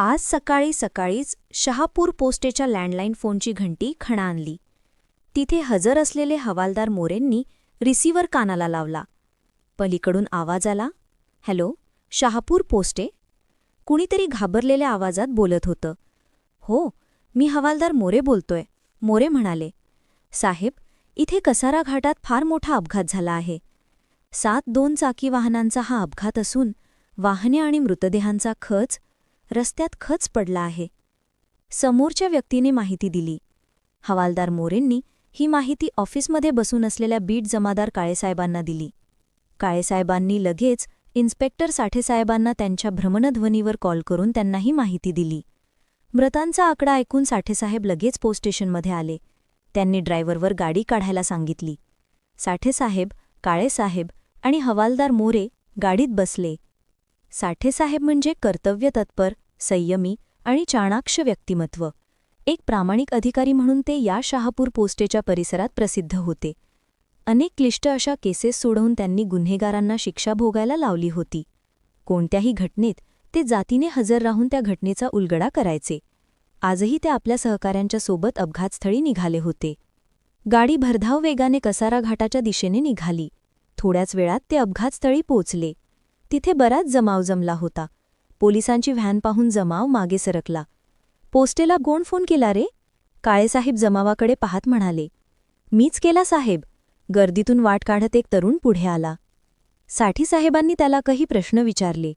आज सकाळी सकाळीच शहापूर पोस्टेच्या लँडलाईन फोनची घंटी खणा आणली. तिथे हजर असलेले हवालदार मोरेंनी रिसिव्हर कानाला लावला. पलीकडून आवाज आला हॅलो शहापूर पोस्टे? कुणीतरी घाबरलेल्या आवाजात बोलत होतं. हो मी हवालदार मोरे बोलतोय मोरे म्हणाले. साहेब इथे कसारा घाटात फार मोठा अपघात झाला आहे. सात दोन चाकी वाहनांचा हा अपघात असून वाहने आणि मृतदेहांचा खच रस्त्यात खच पडला आहे. समोरच्या व्यक्तीने माहिती दिली. हवालदार मोरेंनी ही माहिती ऑफिसमध्ये बसून असलेल्या बीट जमादार काळेसाहेबांना दिली. काळेसाहेबांनी लगेच इन्स्पेक्टर साठेसाहेबांना त्यांच्या भ्रमणध्वनीवर कॉल करून त्यांना ही माहिती दिली. मृतांचा आकडा ऐकून साठेसाहेब लगेच पोस्ट स्टेशनमध्ये आले. त्यांनी ड्रायव्हरवर गाडी काढायला सांगितली. साठेसाहेब काळेसाहेब आणि हवालदार मोरे गाडीत बसले. साठेसाहेब म्हणजे कर्तव्यतत्पर संयमी आणि चाणाक्ष व्यक्तिमत्व. एक प्रामाणिक अधिकारी म्हणून ते या शहापूर पोस्टेच्या परिसरात प्रसिद्ध होते. अनेक क्लिष्ट अशा केसेस सोडवून त्यांनी गुन्हेगारांना शिक्षा भोगायला लावली होती. कोणत्याही घटनेत ते जातीने हजर राहून त्या घटनेचा उलगडा करायचे. आजही ते आपल्या सहकाऱ्यांच्या सोबत अपघातस्थळी निघाले होते. गाडी भरधाव वेगाने कसारा घाटाच्या दिशेने निघाली. थोड्याच वेळात ते अपघातस्थळी पोचले तिथे बराच जमाव जमला होता. पोलिसांची व्हॅन पाहून जमाव मागे सरकला. पोस्टेला कोण फोन केला रे? काळेसाहेब जमावाकडे पाहत म्हणाले. मीच केला साहेब. गर्दीतून वाट काढत एक तरुण पुढे आला. साठीसाहेबांनी त्याला काही प्रश्न विचारले.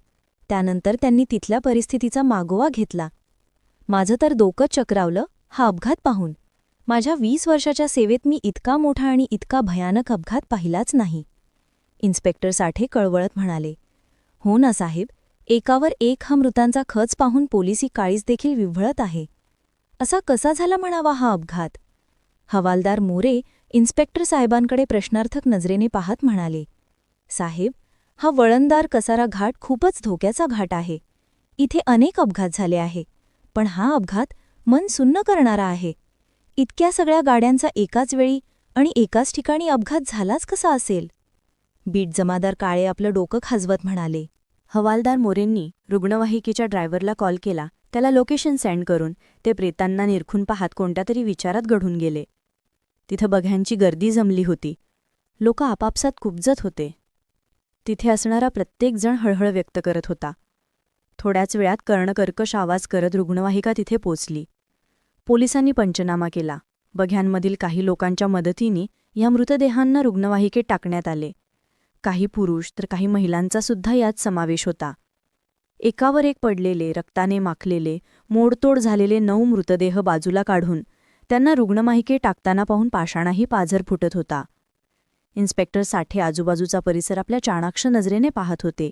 त्यानंतर त्यांनी तिथल्या परिस्थितीचा मागोवा घेतला. माझं तर डोकं चक्रावलं हा अपघात पाहून. माझ्या वीस वर्षाच्या सेवेत मी इतका मोठा आणि इतका भयानक अपघात पाहिलाच नाही. इन्स्पेक्टर साठे कळवळत म्हणाले. हो ना साहेब. एकावर एक हा मृतांचा खच पाहून पोलिसी काळीच देखील विव्हळत आहे. असा कसा झाला म्हणावा हा अपघात? हवालदार मोरे इन्स्पेक्टर साहेबांकडे प्रश्नार्थक नजरेने पाहत म्हणाले साहेब हा वळणदार कसारा घाट खूपच धोक्याचा घाट आहे. इथे अनेक अपघात झाले आहे पण हा अपघात मन सुन्न करणारा आहे. इतक्या सगळ्या गाड्यांचा एकाच वेळी आणि एकाच ठिकाणी अपघात झालाच कसा असेल? बीट जमादार काळे आपलं डोकं खाजवत म्हणाले. हवालदार मोरेंनी रुग्णवाहिकेच्या ड्रायव्हरला कॉल केला. त्याला लोकेशन सेंड करून ते प्रेतांना निरखून पाहत कोणत्या तरी विचारात घडून गेले. तिथं बघ्यांची गर्दी जमली होती. लोक आपापसात कुबजत होते. तिथे असणारा प्रत्येकजण हळहळ व्यक्त करत होता. थोड्याच वेळात कर्णकर्कश आवाज करत रुग्णवाहिका तिथे पोचली. पोलिसांनी पंचनामा केला. बघ्यांमधील काही लोकांच्या मदतीने या मृतदेहांना रुग्णवाहिकेत टाकण्यात आले. काही पुरुष तर काही महिलांचा सुद्धा यात समावेश होता. एकावर एक पडलेले रक्ताने माखलेले मोडतोड झालेले नऊ मृतदेह बाजूला काढून त्यांना रुग्णवाहिके टाकताना पाहून पाषाणाही पाझर फुटत होता. इन्स्पेक्टर साठे आजूबाजूचा परिसर आपल्या चाणाक्ष नजरेने पाहत होते.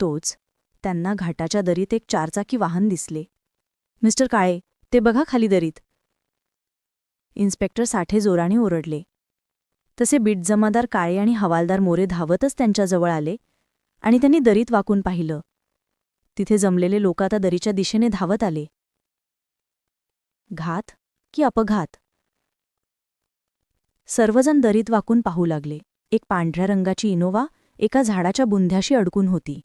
तोच त्यांना घाटाच्या दरीत एक चारचाकी वाहन दिसले. मिस्टर काळे ते बघा खाली दरीत. इन्स्पेक्टर साठे जोराने ओरडले. तसे बीट जमादार काळे आणि हवालदार मोरे धावतच त्यांच्याजवळ आले आणि त्यांनी दरीत वाकून पाहिलं. तिथे जमलेले लोक आता दरीच्या दिशेने धावत आले. घात की अपघात? सर्वजण दरीत वाकून पाहू लागले. एक पांढऱ्या रंगाची इनोवा एका झाडाच्या बुंध्याशी अडकून होती.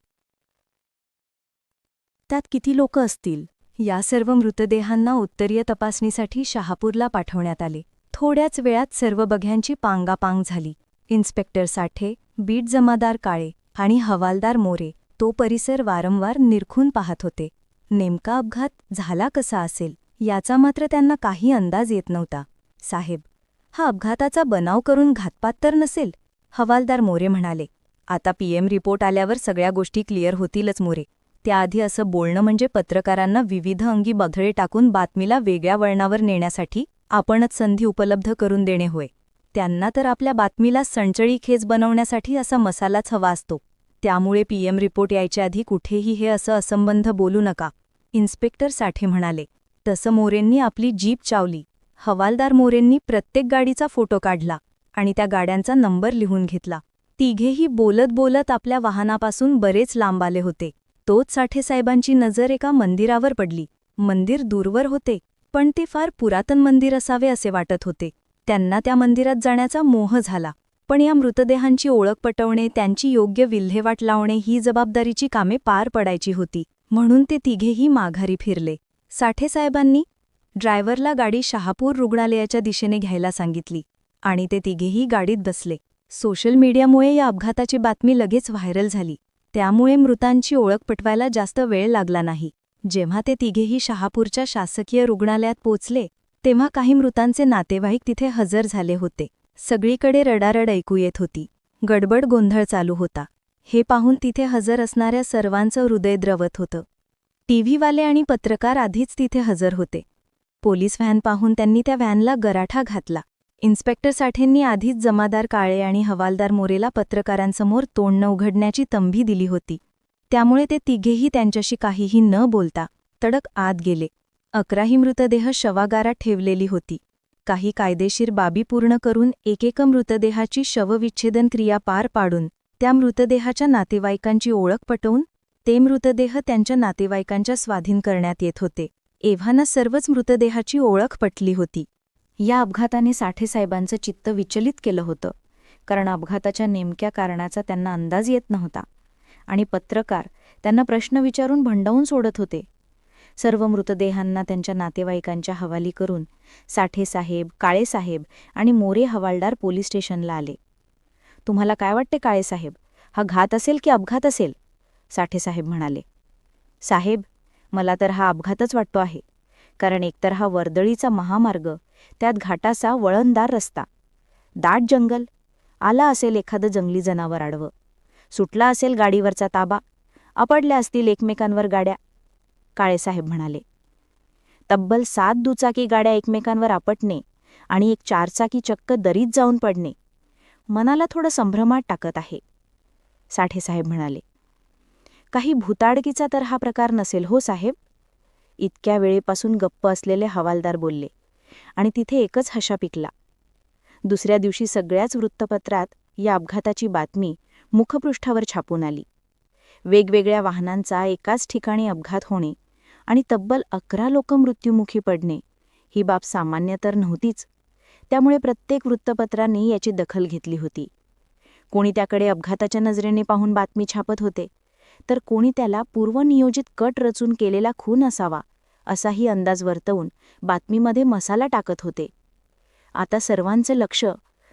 त्यात किती लोक असतील? या सर्व मृतदेहांना उत्तरीय तपासणीसाठी शहापूरला पाठवण्यात आले. थोड्याच वेळात सर्व बघ्यांची पांगापांग झाली. इन्स्पेक्टर साठे बीट जमादार काळे आणि हवालदार मोरे तो परिसर वारंवार निरखून पाहत होते. नेमका अपघात झाला कसा असेल याचा मात्र त्यांना काही अंदाज येत नव्हता. साहेब हा अपघाताचा बनाव करून घातपात तर नसेल हवालदार मोरे म्हणाले. आता पीएम रिपोर्ट आल्यावर सगळ्या गोष्टी क्लिअर होतीलच मोरे. त्याआधी असं बोलणं म्हणजे पत्रकारांना विविध अंगी बघळे टाकून बातमीला वेगळ्या वळणावर नेण्यासाठी आपणच संधी उपलब्ध करून देणे होय. त्यांना तर आपल्या बातमीला सणचळी खेच बनवण्यासाठी असा मसालाच हवा असतो. त्यामुळे पीएम रिपोर्ट यायच्या आधी कुठेही हे असं असंबंध बोलू नका. इन्स्पेक्टर साठे म्हणाले तसं मोरेंनी आपली जीप चावली. हवालदार मोरेंनी प्रत्येक गाडीचा फोटो काढला आणि त्या गाड्यांचा नंबर लिहून घेतला. तिघेही बोलत बोलत आपल्या वाहनापासून बरेच लांब आले होते. तोच साठेसाहेबांची नजर एका मंदिरावर पडली. मंदिर दूरवर होते. पण ते फार पुरातन मंदिर असावे असे वाटत होते. त्यांना त्या मंदिरात जाण्याचा मोह झाला. पण या मृतदेहांची ओळख पटवणे त्यांची योग्य विल्हेवाट लावणे ही जबाबदारीची कामे पार पडायची होती. म्हणून ते तिघेही माघारी फिरले. साठेसाहेबांनी ड्रायव्हरला गाडी शहापूर रुग्णालयाच्या दिशेने घ्यायला सांगितली आणि ते तिघेही गाडीत बसले. सोशल मीडियामुळे या अपघाताची बातमी लगेच व्हायरल झाली. त्यामुळे मृतांची ओळख पटवायला जास्त वेळ लागला नाही. जेव्हा ते तिघेही शहापूरच्या शासकीय रुग्णालयात पोचले तेव्हा काही मृतांचे नातेवाईक तिथे हजर झाले होते. सगळीकडे रडारड ऐकू येत होती. गडबड गोंधळ चालू होता. हे पाहून तिथे हजर असणाऱ्या सर्वांचं हृदय द्रवत होतं. टीव्हीवाले आणि पत्रकार आधीच तिथे हजर होते. पोलीस व्हॅन पाहून त्यांनी त्या व्हॅनला गराठा घातला. इन्स्पेक्टर साठेंनी आधीच जमादार काळे आणि हवालदार मोरेला पत्रकारांसमोर तोंड न उघडण्याची तंभी दिली होती. त्यामुळे ते तिघेही त्यांच्याशी काहीही न बोलता तडक आत गेले. अकराही मृतदेह शवागारात ठेवलेली होती. काही कायदेशीर बाबी पूर्ण करून एकेक मृतदेहाची शवविच्छेदन क्रिया पार पाडून त्या मृतदेहाच्या नातेवाईकांची ओळख पटवून ते मृतदेह त्यांच्या नातेवाईकांच्या स्वाधीन करण्यात येत होते. एव्हाना सर्वच मृतदेहाची ओळख पटली होती. या अपघाताने साठेसाहेबांचं चित्त विचलित केलं होतं. कारण अपघाताच्या नेमक्या कारणाचा त्यांना अंदाज येत नव्हता. आणि पत्रकार त्यांना प्रश्न विचारून भंडावून सोडत होते. सर्व मृतदेहांना त्यांच्या नातेवाईकांच्या हवाली करून साठेसाहेब काळेसाहेब आणि मोरे हवालदार पोलीस स्टेशनला आले. तुम्हाला काय वाटते काळेसाहेब हा घात असेल की अपघात असेल? साठेसाहेब म्हणाले. साहेब मला तर हा अपघातच वाटतो आहे. कारण एकतर हा वर्दळीचा महामार्ग त्यात घाटाचा वळणदार रस्ता. दाट जंगल. आला असेल एखादं जंगली जनावर आडवं. सुटला असेल गाडीवरचा ताबा. आपडल्या असतील एकमेकांवर गाड्या. काळेसाहेब म्हणाले. तब्बल सात दुचाकी गाड्या एकमेकांवर आपटणे आणि एक चारचाकी चक्क दरीत जाऊन पडणे. मनाला थोडं संभ्रमात टाकत आहे. साठेसाहेब म्हणाले. काही भूताडकीचा तर हा प्रकार नसेल हो साहेब? इतक्या वेळेपासून गप्प असलेले हवालदार बोलले आणि तिथे एकच हशा पिकला. दुसऱ्या दिवशी सगळ्याच वृत्तपत्रात या अपघाताची बातमी मुखपृष्ठावर छापून आली. वेगवेगळ्या वाहनांचा एकाच ठिकाणी अपघात होणे आणि तब्बल अकरा लोक मृत्युमुखी पडणे ही बाब सामान्य तर नव्हतीच. त्यामुळे प्रत्येक वृत्तपत्रांनी याची दखल घेतली होती. कोणी त्याकडे अपघाताच्या नजरेने पाहून बातमी छापत होते तर कोणी त्याला पूर्वनियोजित कट रचून केलेला खून असावा असाही अंदाज वर्तवून बातमीमध्ये मसाला टाकत होते. आता सर्वांचं लक्ष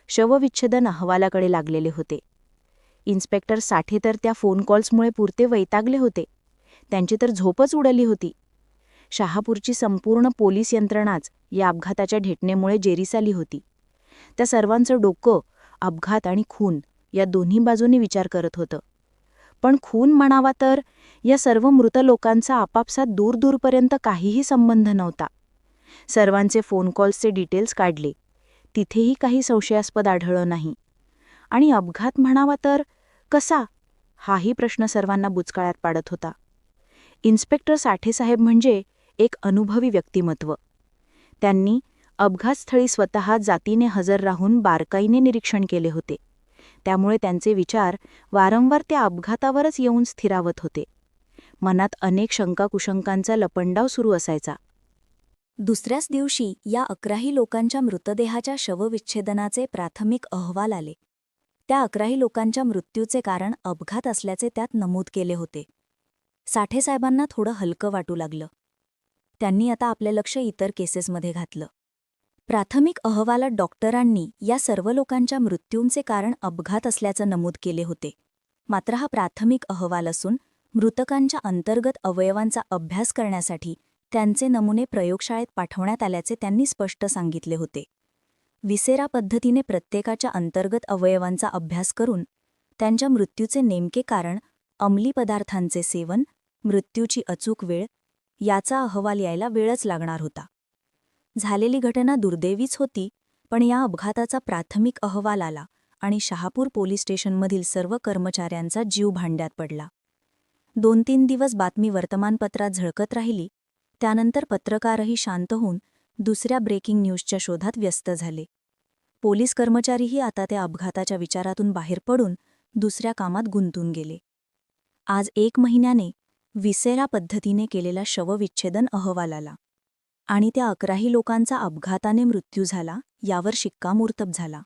शवविच्छेदन अहवालाकडे लागलेले होते. इन्स्पेक्टर साठे तर त्या फोन कॉल्समुळे पुरते वैतागले होते. त्यांची तर झोपच उडली होती. शहापूरची संपूर्ण पोलीस यंत्रणाच या अपघाताच्या ढेटणेमुळे जेरीस आली होती. त्या सर्वांचं डोकं अपघात आणि खून या दोन्ही बाजूंनी विचार करत होतं. पण खून म्हणावा तर या सर्व मृत लोकांचा आपापसात दूरदूरपर्यंत काहीही संबंध नव्हता. सर्वांचे फोन कॉल्सचे डिटेल्स काढले. तिथेही काही संशयास्पद आढळलं नाही. आणि अपघात म्हणावा तर कसा? हाही प्रश्न सर्वांना बुचकाळ्यात पाडत होता. इन्स्पेक्टर साठेसाहेब म्हणजे एक अनुभवी व्यक्तिमत्व. त्यांनी अपघातस्थळी स्वतः जातीने हजर राहून बारकाईने निरीक्षण केले होते. त्यामुळे त्यांचे विचार वारंवार त्या अपघातावरच येऊन स्थिरावत होते. मनात अनेक शंकाकुशंकांचा लपंडाव सुरू असायचा. दुसऱ्याच दिवशी या अकराही लोकांच्या मृतदेहाच्या शवविच्छेदनाचे प्राथमिक अहवाल आले. त्या अकराही लोकांच्या मृत्यूचे कारण अपघात असल्याचे त्यात नमूद केले होते. साठेसाहेबांना थोडं हलकं वाटू लागलं. त्यांनी आता आपले लक्ष इतर केसेसमध्ये घातलं. प्राथमिक अहवालात डॉक्टरांनी या सर्व लोकांच्या मृत्यूंचे कारण अपघात असल्याचं नमूद केले होते. मात्र हा प्राथमिक अहवाल असून मृतकांच्या अंतर्गत अवयवांचा अभ्यास करण्यासाठी त्यांचे नमुने प्रयोगशाळेत पाठवण्यात आल्याचे त्यांनी स्पष्ट सांगितले होते. विसेरा पद्धतीने प्रत्येकाच्या अंतर्गत अवयवांचा अभ्यास करून त्यांच्या मृत्यूचे नेमके कारण अंमली पदार्थांचे सेवन मृत्यूची अचूक वेळ याचा अहवाल यायला वेळच लागणार होता. झालेली घटना दुर्दैवीच होती पण या अपघाताचा प्राथमिक अहवाल आला आणि शहापूर पोलीस स्टेशनमधील सर्व कर्मचाऱ्यांचा जीव भांड्यात पडला. दोन तीन दिवस बातमी वर्तमानपत्रात झळकत राहिली त्यानंतर पत्रकारही शांत होऊन दुसऱ्या ब्रेकिंग न्यूजच्या शोधात व्यस्त झाले. पोलीस कर्मचारीही आता त्या अपघाताच्या विचारातून बाहेर पडून दुसऱ्या कामात गुंतून गेले. आज एक महिन्याने विसेरा पद्धतीने केलेला शवविच्छेदन अहवाल आला आणि त्या अकराही लोकांचा अपघाताने मृत्यू झाला यावर शिक्कामोर्तब झाला.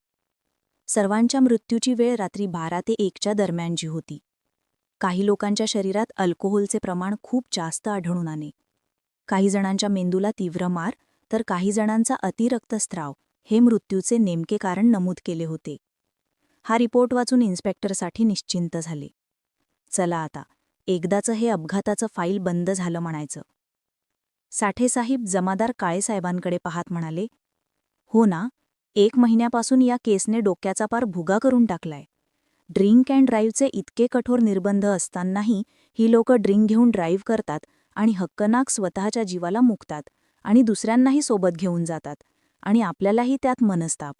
सर्वांच्या मृत्यूची वेळ रात्री बारा ते एकच्या दरम्यानची होती. काही लोकांच्या शरीरात अल्कोहोलचे प्रमाण खूप जास्त आढळून आले. काही जणांच्या मेंदूला तीव्र मार तर काही जणांचा अतिरक्तस्राव हे मृत्यूचे नेमके कारण नमूद केले होते. हा रिपोर्ट वाचून इन्स्पेक्टरसाठी निश्चिंत झाले. चला आता एकदाचं हे अपघाताचं फाईल बंद झालं म्हणायचं. साठेसाहेब जमादार काळेसाहेबांकडे पाहत म्हणाले हो ना एक महिन्यापासून या केसने डोक्याचा पार भुगा करून टाकलाय. ड्रिंक अँड ड्राईव्हचे इतके कठोर निर्बंध असतानाही ही लोकं ड्रिंक घेऊन ड्राईव्ह करतात आणि हक्कनाक स्वतःच्या जीवाला मुकतात. आणि दुसऱ्यांनाही सोबत घेऊन जातात आणि आपल्यालाही त्यात मनस्ताप.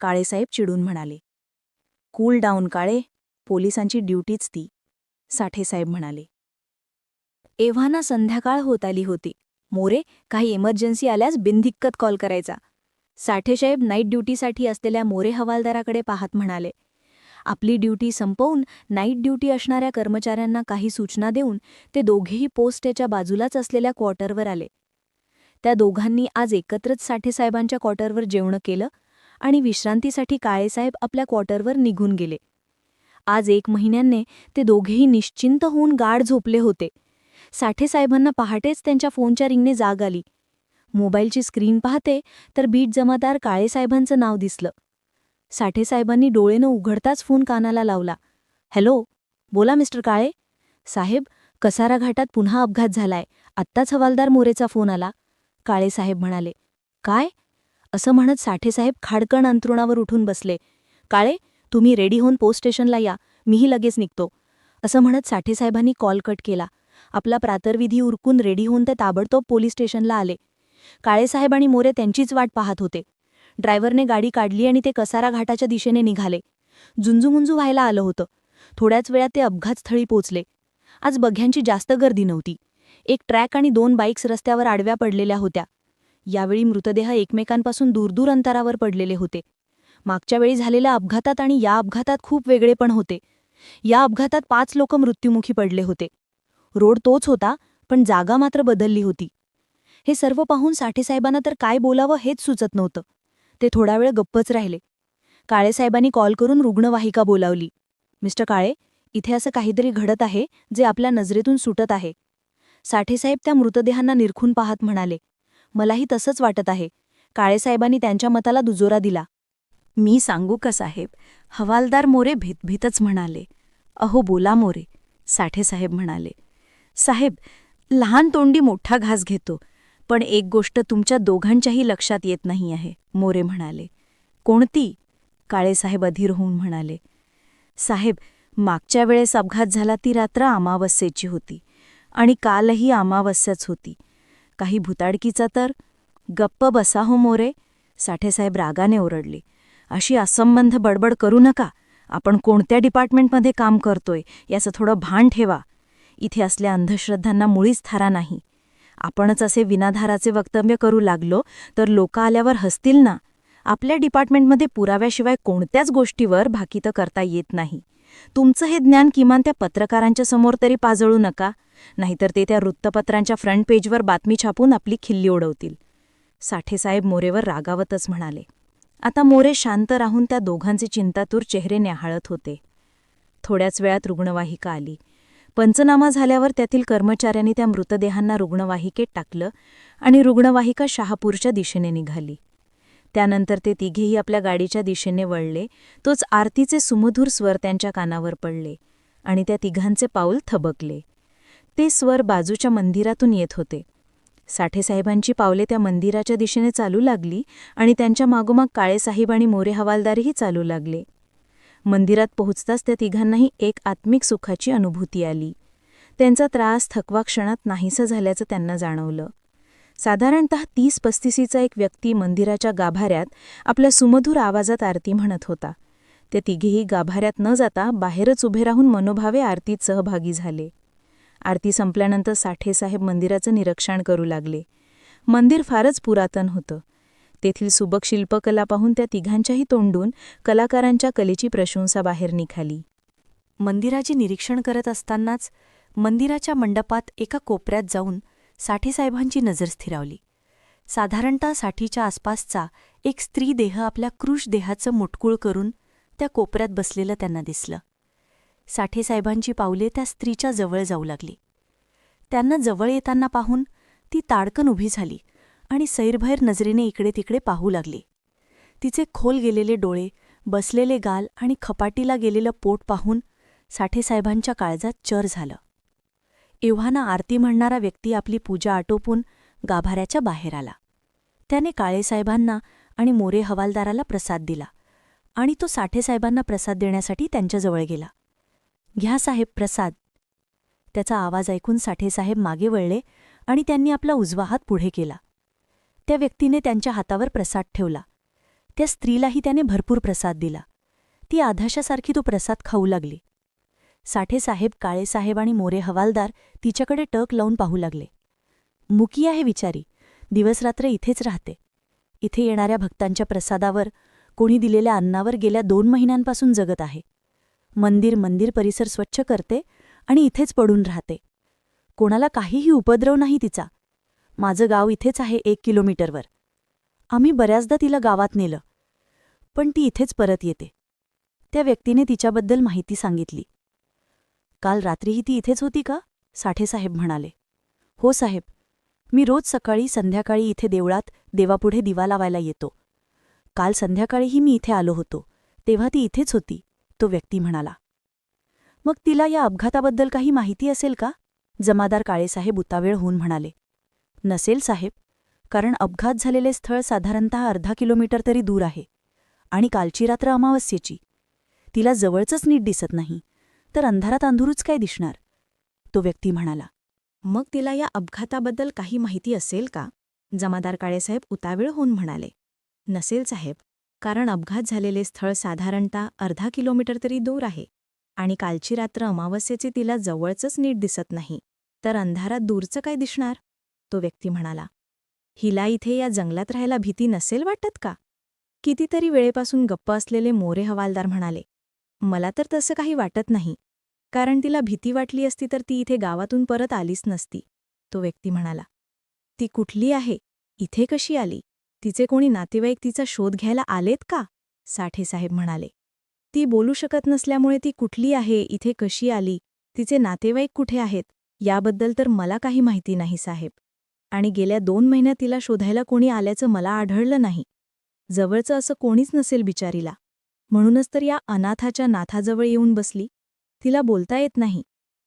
काळेसाहेब चिडून म्हणाले कूल डाऊन काळे. पोलिसांची ड्युटीच ती साठेसाहेब म्हणाले. एव्हाना संध्याकाळ होत आली होती. मोरे काही इमर्जन्सी आल्यास बिनधिक्कत कॉल करायचा. साठेसाहेब नाईट ड्युटीसाठी असलेल्या मोरे हवालदाराकडे पाहत म्हणाले आपली ड्युटी संपवून नाईट ड्युटी असणाऱ्या कर्मचाऱ्यांना काही सूचना देऊन ते दोघेही पोस्टच्या बाजूलाच असलेल्या क्वार्टरवर आले. त्या दोघांनी आज एकत्रच साठेसाहेबांच्या क्वार्टरवर जेवणं केलं आणि विश्रांतीसाठी काळेसाहेब आपल्या क्वार्टरवर निघून गेले. आज एक महिन्याने ते दोघेही निश्चिंत होऊन गाढ झोपले होते. साठेसाहेबांना पहाटेच त्यांच्या फोनच्या रिंगने जाग आली. मोबाईलची स्क्रीन पाहते तर बीट जमादार काळेसाहेबांचं नाव दिसलं. साठेसाहेबांनी डोळेनं उघडताच फोन कानाला लावला. हॅलो बोला मिस्टर काळे. साहेब कसारा घाटात पुन्हा अपघात झालाय. आत्ताच हवालदार मोरेचा फोन आला. काळेसाहेब म्हणाले काय? असं म्हणत साठेसाहेब खाडकण अंतरुणावर उठून बसले. काळे तुम्ही रेडी होऊन पोस्ट स्टेशनला या. मीही लगेच निघतो. असं म्हणत साठेसाहेबांनी कॉल कट केला. आपला प्रातर्विधी उरकून रेडी होऊन ते ताबडतोब पोलीस स्टेशनला आले. काळेसाहेब आणि मोरे त्यांचीच वाट पाहत होते. ड्रायव्हरने गाडी काढली आणि ते कसारा घाटाच्या दिशेने निघाले. झुंजूमुंजू व्हायला आलं होतं. थोड्याच वेळात ते अपघातस्थळी पोचले. आज बघ्यांची जास्त गर्दी नव्हती. एक ट्रॅक आणि दोन बाईक्स रस्त्यावर आडव्या पडलेल्या होत्या. यावेळी मृतदेह एकमेकांपासून दूरदूर अंतरावर पडलेले होते. मागच्या वेळी झालेल्या अपघातात आणि या अपघातात खूप वेगळेपण होते. या अपघातात पाच लोक मृत्युमुखी पडले होते. रोड तोच होता पण जागा मात्र बदलली होती. हे सर्व पाहून साठेसाहेबांना तर काय बोलावं हेच सुचत नव्हतं. ते थोडा वेळ गप्पच राहिले. काळेसाहेबांनी कॉल करून रुग्णवाहिका बोलावली. मिस्टर काळे इथे असं काहीतरी घडत आहे जे आपल्या नजरेतून सुटत आहे. साठेसाहेब त्या मृतदेहांना निरखून पाहत म्हणाले मलाही तसंच वाटत आहे. काळेसाहेबांनी त्यांच्या मताला दुजोरा दिला. मी सांगू का साहेब? हवालदार मोरे भीतभीतच म्हणाले. अहो बोला मोरे साठेसाहेब म्हणाले. साहेब लहान तोंडी मोठा घास घेतो पण एक गोष्ट तुमच्या दोघांच्याही लक्षात येत नाही आहे मोरे म्हणाले. कोणती? काळेसाहेब अधीर होऊन म्हणाले. साहेब मागच्या वेळेस अपघात झाला ती रात्र अमावस्येची होती. आणि कालही अमावस्याच होती. काही भुताडकीचा तर गप्प बसा हो मोरे साठेसाहेब रागाने ओरडले. अशी असंबंध बडबड करू नका. आपण कोणत्या डिपार्टमेंटमध्ये काम करतोय याचं थोडं भान ठेवा. इथे असल्या अंधश्रद्धांना मुळीच थारा नाही. आपणच असे विनाधाराचे वक्तव्य करू लागलो तर लोक आल्यावर हसतील ना. आपल्या डिपार्टमेंटमध्ये पुराव्याशिवाय कोणत्याच गोष्टीवर भाकीतं करता येत नाही. तुमचं हे ज्ञान किमान त्या पत्रकारांच्या समोर तरी पाजळू नका. नाहीतर ते त्या वृत्तपत्रांच्या फ्रंट पेजवर बातमी छापून आपली खिल्ली उडवतील साठेसाहेब मोरेवर रागावतच म्हणाले. आता मोरे शांत राहून त्या दोघांचे चिंतातूर चेहरे न्याहाळत होते. थोड्याच वेळात रुग्णवाहिका आली. पंचनामा झाल्यावर त्यातील कर्मचाऱ्यांनी त्या मृतदेहांना रुग्णवाहिकेत टाकलं आणि रुग्णवाहिका शहापूरच्या दिशेने निघाली. त्यानंतर ते तिघेही आपल्या गाडीच्या दिशेने वळले तोच आरतीचे सुमधूर स्वर त्यांच्या कानावर पडले आणि त्या तिघांचे पाऊल थबकले. ते स्वर बाजूच्या मंदिरातून येत होते. साठेसाहेबांची पावले त्या मंदिराच्या दिशेने चालू लागली आणि त्यांच्या मागोमाग काळेसाहेब आणि मोरे हवालदारही चालू लागले. मंदिरात पोहोचताच त्या तिघांनाही एक आत्मिक सुखाची अनुभूती आली. त्यांचा त्रास थकवा क्षणात नाहीसं झाल्याचं त्यांना जाणवलं. साधारणत तीस पस्तीसीचा एक व्यक्ती मंदिराच्या गाभाऱ्यात आपल्या सुमधूर आवाजात आरती म्हणत होता. ते तिघेही गाभाऱ्यात न जाता बाहेरच उभे राहून मनोभावे आरतीत सहभागी झाले. आरती संपल्यानंतर साठेसाहेब मंदिराचं निरीक्षण करू लागले. मंदिर फारच पुरातन होतं. तेथील सुबक शिल्पकला पाहून त्या तिघांच्याही तोंडून कलाकारांच्या कलेची प्रशंसा बाहेर निघाली. मंदिराचे निरीक्षण करत असतानाच मंदिराच्या मंडपात एका कोपऱ्यात जाऊन साठेसाहेबांची नजर स्थिरावली. साधारणतः साठीच्या आसपासचा एक स्त्री देह आपल्या क्रूश देहाचं मुटकूळ करून त्या कोपऱ्यात बसलेलं त्यांना दिसलं. साठेसाहेबांची पावले त्या स्त्रीच्या जवळ जाऊ लागली. त्यांना जवळ येताना पाहून ती ताडकन उभी झाली आणि सैरभैर नजरेने इकडे तिकडे पाहू लागली. तिचे खोल गेलेले डोळे बसलेले गाल आणि खपाटीला गेलेलं पोट पाहून साठेसाहेबांच्या काळजात चर झालं. एव्हाना आरती म्हणणारा व्यक्ती आपली पूजा आटोपून गाभाऱ्याच्या बाहेर आला. त्याने काळेसाहेबांना आणि मोरे हवालदाराला प्रसाद दिला आणि तो साठेसाहेबांना प्रसाद देण्यासाठी त्यांच्याजवळ गेला. घ्या साहेब प्रसाद. त्याचा आवाज ऐकून साठेसाहेब मागे वळले आणि त्यांनी आपला उजवा हात पुढे केला. त्या व्यक्तीने त्यांच्या हातावर प्रसाद ठेवला. त्या स्त्रीलाही त्याने भरपूर प्रसाद दिला. ती आधाशासारखी तो प्रसाद खाऊ लागली. साठेसाहेब काळेसाहेब आणि मोरे हवालदार तिच्याकडे टक लावून पाहू लागले. मुकी आहे विचारी. दिवसरात्र इथेच राहते. इथे येणाऱ्या भक्तांच्या प्रसादावर कोणी दिलेल्या अन्नावर गेल्या दोन महिन्यांपासून जगत आहे. मंदिर मंदिर परिसर स्वच्छ करते आणि इथेच पडून राहते. कोणाला काहीही उपद्रव नाही तिचा. माझं गाव इथेच आहे एक किलोमीटरवर. आम्ही बऱ्याचदा तिला गावात नेलं. पण ती इथेच परत येते. त्या व्यक्तीने तिच्याबद्दल माहिती सांगितली. काल रात्रीही ती इथेच होती का? साठेसाहेब म्हणाले. हो साहेब. मी रोज सकाळी संध्याकाळी इथे देवळात देवापुढे दिवा लावायला येतो. काल संध्याकाळीही मी इथे आलो होतो. तेव्हा ती इथेच होती. तो व्यक्ती म्हणाला मग तिला या अपघाताबद्दल काही माहिती असेल का? जमादार काळेसाहेब उतावेळ होऊन म्हणाले नसेल साहेब कारण अपघात झालेले स्थळ साधारणतः अर्धा किलोमीटर तरी दूर आहे आणि कालची रात्र अमावस्येची. तिला जवळचंच नीट दिसत नाही तर अंधारात अंधुरूच काय दिसणार? तो व्यक्ती म्हणाला मग तिला या अपघाताबद्दल काही माहिती असेल का? जमादार काळेसाहेब उतावीळ होऊन म्हणाले नसेल साहेब कारण अपघात झालेले स्थळ साधारणतः अर्धा किलोमीटर तरी दूर आहे आणि कालची रात्र अमावस्येची तिला जवळचंच नीट दिसत नाही. तर अंधारात दूरचं काय दिसणार? तो व्यक्ती म्हणाला. हिला इथे या जंगलात राहायला भीती नसेल वाटत का? कितीतरी वेळेपासून गप्प असलेले मोरे हवालदार म्हणाले. मला तर तसं काही वाटत नाही. कारण तिला भीती वाटली असती तर ती इथे गावातून परत आलीच नसती. तो व्यक्ती म्हणाला. ती कुठली आहे? इथे कशी आली? तिचे कोणी नातेवाईक तिचा शोध घ्यायला आलेत का? साठेसाहेब म्हणाले. ती बोलू शकत नसल्यामुळे ती कुठली आहे इथे कशी आली तिचे नातेवाईक कुठे आहेत याबद्दल तर मला काही माहिती नाही साहेब. आणि गेल्या दोन महिन्यात तिला शोधायला कोणी आल्याचं मला आढळलं नाही. जवळचं असं कोणीच नसेल बिचारीला. म्हणूनच तर या अनाथाच्या नाथाजवळ येऊन बसली. तिला बोलता येत नाही.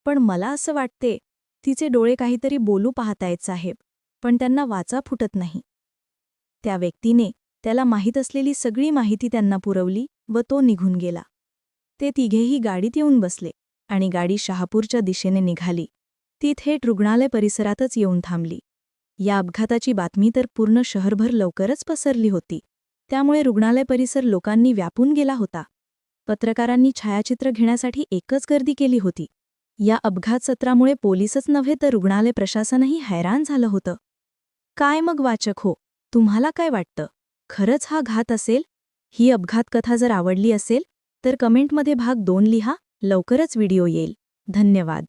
पण मला असं वाटते तिचे डोळे काहीतरी बोलू पाहतायत साहेब पण त्यांना वाचा फुटत नाही. त्या व्यक्तीने त्याला माहीत असलेली सगळी माहिती त्यांना पुरवली व तो निघून गेला. ते तिघेही गाडीत येऊन बसले आणि गाडी शहापूरच्या दिशेने निघाली. ती थेट रुग्णालय परिसरातच येऊन थांबली. या अपघाताची बातमी तर पूर्ण शहरभर लवकरच पसरली होती. त्यामुळे रुग्णालय परिसर लोकांनी व्यापून गेला होता. पत्रकारांनी छायाचित्र घेण्यासाठी एकच गर्दी केली होती. या अपघात सत्रामुळे पोलीसच नव्हे तर रुग्णालय प्रशासनही हैराण झालं होतं. काय मग वाचक हो? तुम्हाला काय वाटतं? खरंच हा घात असेल? ही अपघात कथा जर आवडली असेल तर कमेंटमध्ये भाग दोन लिहा. लवकरच व्हिडिओ येईल. धन्यवाद.